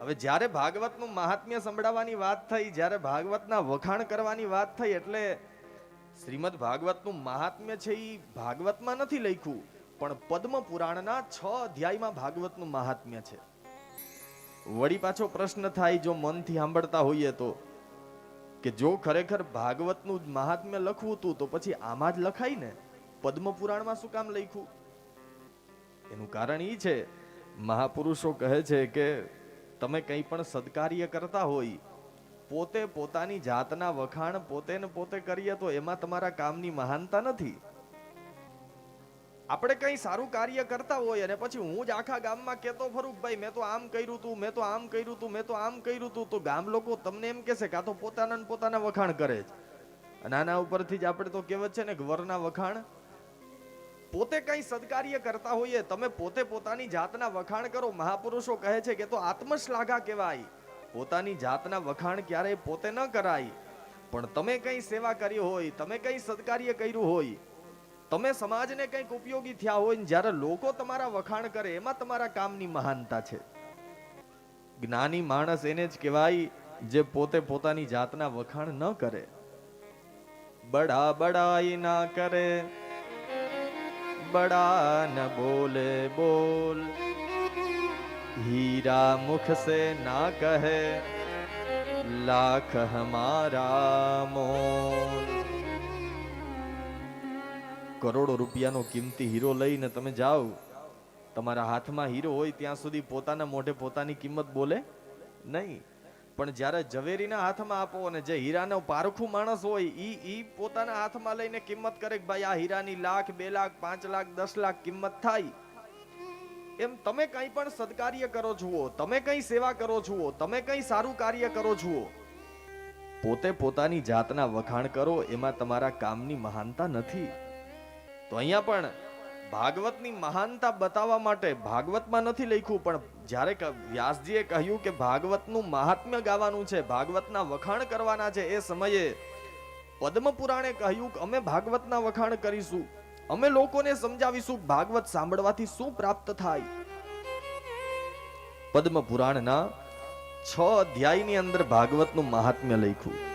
હવે જ્યારે ભાગવતનું મહાત્મ્ય સંભળાવવાની વાત થઈ, જ્યારે ભાગવતના વખાણ કરવાની વાત થઈ, એટલે શ્રીમદ ભાગવતનું મહાત્મ્ય છે એ ભાગવતમાં નથી લખ્યું, પણ પદ્મ પુરાણના છ અધ્યાયમાં ભાગવતનું મહાત્મ્ય છે. વળી પાછો પ્રશ્ન થાય, જો મનથી સાંભળતા હોઈએ તો, કે જો ખરેખર ભાગવતનું જ મહાત્મ્ય લખવું હતું તો પછી આમાં જ લખાય ને? પદ્મ પુરાણમાં શું કામ લખ્યું? એનું કારણ એ છે, મહાપુરુષો કહે છે કે તમે કંઈ પણ સદકાર્ય કરતા હોય, પોતે પોતાની જાતના વખાણ પોતે ને પોતે કરીએ તો એમાં તમારા કામની મહાનતા નથી. આપણે કંઈ સારું કાર્ય કરતા હોય અને પછી હું જ આખા ગામમાં કહેતો ફરું ભાઈ, મેં તો આમ કર્યું તું, મેં તો આમ કર્યું તું, મેં તો આમ કર્યું તું, તો ગામ લોકો તમને એમ કહેશે કાં તો પોતાના પોતાના વખાણ કરે છે. અને આના ઉપરથી જ આપણે તો કહેવત છે ને વરના વખાણ પોતે કઈ સદકાર્ય કરતા હોઈએ, તમે પોતે પોતાની જાતના વખાણ કરો. મહાપુરુષો કહે છે કે તો આત્મશ્લાઘા કહેવાય. પોતાની જાતના વખાણ ક્યારેય પોતે ન કરાય. પણ તમે કઈ સેવા કરી હોય, તમે કઈ સદકાર્ય કર્યું હોય, તમે સમાજને કંઈક ઉપયોગી થયા હોય જ્યારે લોકો તમારા વખાણ કરે, એમાં તમારા કામની મહાનતા છે. જ્ઞાની માણસ એને જ કહેવાય જે પોતે પોતાની જાતના વખાણ ન કરે. બડા બડાઈ ના કરે. बड़ा न बोले बोल हीरा मुख से ना कहे लाख हमारा मोल કરોડો રૂપિયાનો કિંમતી હીરો લઈને તમે જાઓ તમારા હાથમાં હીરો હોય ત્યાં સુધી પોતાના મોઢે પોતાની કિંમત બોલે નહીં પણ જ્યારે ઝવેરીના હાથમાં આપો અને જે હીરાનો પારખું માણસ હોય એ એ પોતાના હાથમાં લઈને કિંમત કરે કે ભાઈ આ હીરાની લાખ, બે લાખ, પાંચ લાખ, દસ લાખ કિંમત થાય. એમ તમે કંઈ પણ સદકાર્ય કરો છો તમે કંઈ સેવા કરો છો તમે કંઈ સારું કાર્ય કરો છો પોતે પોતાની જાતના વખાણ કરો, એમાં તમારા કામની મહાનતા નથી. તો અહીંયા પણ ભાગવતની મહાનતા બતાવવા માટે ભાગવતમાં નથી લખ્યું, પણ જ્યારે વ્યાસજીએ કહ્યું કે ભાગવતનું મહાત્મ્ય ગાવાનું છે, ભાગવતના વખાણ કરવાના છે, એ સમયે પદ્મ પુરાણે કહ્યું કે અમે ભાગવતના વખાણ કરીશું. અમે લોકોને સમજાવીશું ભાગવત સાંભળવાથી શું પ્રાપ્ત થાય. પદ્મ પુરાણના છ અધ્યાયની અંદર ભાગવતનું મહાત્મ્ય લખ્યું.